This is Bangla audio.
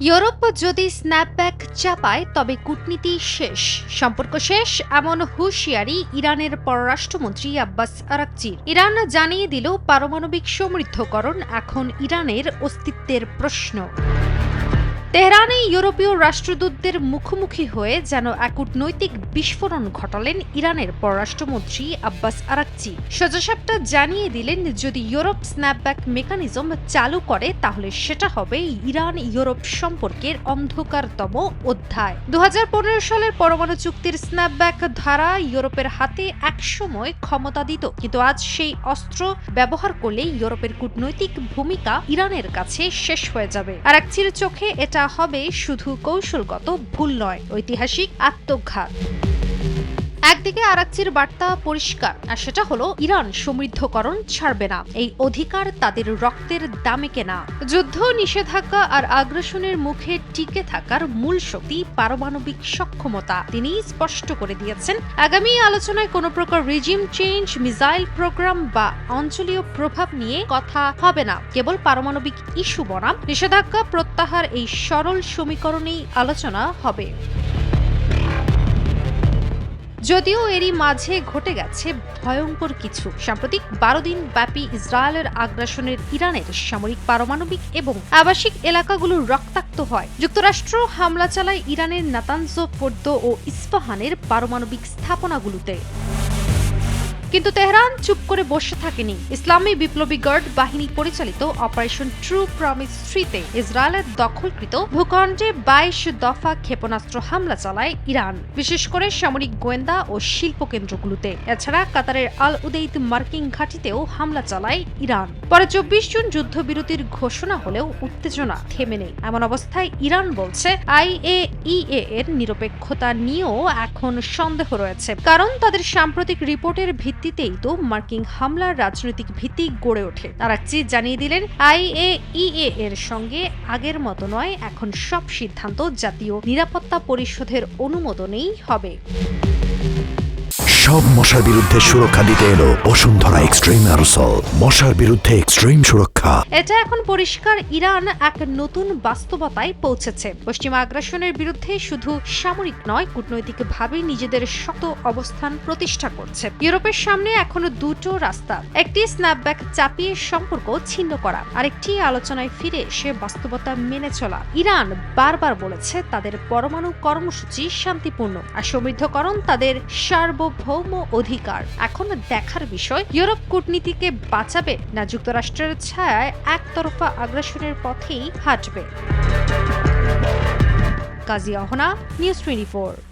ইউরোপ যদি স্ন্যাপব্যাক চাপায়, তবে কূটনীতি শেষ। সম্পর্ক শেষ, এমন হুঁশিয়ারি ইরানের পররাষ্ট্রমন্ত্রী আব্বাস আরাকচির ইরান জানিয়ে দিল, পারমাণবিক সমৃদ্ধকরণ এখন ইরানের অস্তিত্বের প্রশ্ন। তেহরানে ইউরোপীয় রাষ্ট্রদূতদের মুখোমুখি হয়ে যেন এক কূটনৈতিক বিস্ফোরণ ঘটালেন ইরানের পররাষ্ট্রমন্ত্রী আব্বাস আরাকচি। সোজাসাপটা জানিয়ে দিলেন, যদি ইউরোপ স্ন্যাপব্যাক মেকানিজম চালু করে, তাহলে সেটা হবে ইরান ইউরোপ সম্পর্কের অন্ধকারতম অধ্যায়। দু হাজার পনেরো সালের পরমাণু চুক্তির স্ন্যাপব্যাক ধারা ইউরোপের হাতে একসময় ক্ষমতা দিত কিন্তু আজ সেই অস্ত্র ব্যবহার করলে ইউরোপের কূটনৈতিক ভূমিকা ইরানের কাছে শেষ হয়ে যাবে। আর একচির চোখে এটা হবে শুধু কৌশলগত ভুল নয় ঐতিহাসিক আত্মঘাত। একদিকে আরাকচির বার্তা পরিষ্কার, আর সেটা হলো, ইরান সমৃদ্ধকরণ ছাড়বে না। এই অধিকার তাদের রক্তের দামে কেনা। যুদ্ধ, নিষেধাজ্ঞা আর আগ্রাসনের মুখে টিকে থাকার মূল শক্তি পারমাণবিক সক্ষমতা, তিনি স্পষ্ট করে দিয়েছেন। আগামী আলোচনায় কোনো প্রকার রিজিম চেঞ্জ মিসাইল প্রোগ্রাম বা অঞ্চলীয় প্রভাব নিয়ে কথা হবে না। কেবল পারমাণবিক ইস্যু বনাম। নিষেধাজ্ঞা প্রত্যাহার এই সরল সমীকরণেই আলোচনা হবে। যদিও এরই মাঝে ঘটে গেছে ভয়ঙ্কর কিছু। সাম্প্রতিক বারো দিন ব্যাপী ইসরায়েলের আগ্রাসনের ইরানের সামরিক, পারমাণবিক এবং আবাসিক এলাকাগুলো রক্তাক্ত হয়। যুক্তরাষ্ট্র হামলা চালায় ইরানের নাতানজো ফোর্দ ও ইস্পাহানের পারমাণবিক স্থাপনাগুলোতে। কিন্তু তেহরান চুপ করে বসে থাকেনি। ইসলামী বিপ্লবী গার্ড বাহিনী পরিচালিত অপারেশন ট্রু প্রমিস থ্রিতে ইসরায়েলের দখলকৃত ভূখণ্ডে বাইশ দফা ক্ষেপণাস্ত্র হামলা চালায় ইরান, বিশেষ করে সামরিক গোয়েন্দা ও শিল্প কেন্দ্রগুলোতে। এছাড়া কাতারের আল উদেইত মার্কিং ঘাঁটিতেও হামলা চালায় ইরান। পরে চব্বিশ জুন যুদ্ধবিরতির ঘোষণা হলেও উত্তেজনা থেমে নেই। এমন অবস্থায় ইরান বলছে আই আইএইএ এর নিরপেক্ষতা নিয়েও এখন সন্দেহ রয়েছে। কারণ তাদের সাম্প্রতিক রিপোর্টের ভিত্তিতেই তো মার্কিং হামলার রাজনৈতিক ভিত্তি গড়ে ওঠে। আরাকচি জানিয়ে দিলেন, আইএইএ এর সঙ্গে আগের মতো নয়, এখন সব সিদ্ধান্ত জাতীয় নিরাপত্তা পরিষদের অনুমোদনেই হবে। সব মশার বিরুদ্ধে সুরক্ষা দিতে এলো বসুন্ধরা এক্সট্রিম অ্যারোসল। মশার বিরুদ্ধে এক্সট্রিম সুরক্ষা। এটা এখন পরিষ্কার, ইরান এক নতুন বাস্তবতায় পৌঁছেছে। পশ্চিমা আগ্রাসনের বিরুদ্ধে শুধু সামরিক নয়, কূটনৈতিকভাবে নিজেদের শত অবস্থান প্রতিষ্ঠা করছে। ইউরোপের সামনে এখনও দুটো রাস্তা, একটি স্ন্যাপব্যাক চাপিয়ে সম্পর্ক ছিন্ন করা, আরেকটি আলোচনায় ফিরে সে বাস্তবতা মেনে চলা। ইরান বারবার বলেছে তাদের পরমাণু কর্মসূচি শান্তিপূর্ণ, আর সমৃদ্ধকরণ তাদের সার্বভৌম অধিকার। এখন দেখার বিষয়, ইউরোপ কূটনীতিকে বাঁচাবে না যুক্তরাষ্ট্রের ছায়ায় একতরফা আগ্রাসনের পথেই হাঁটবে। কাজী অহনা, নিউজ টোয়েন্টি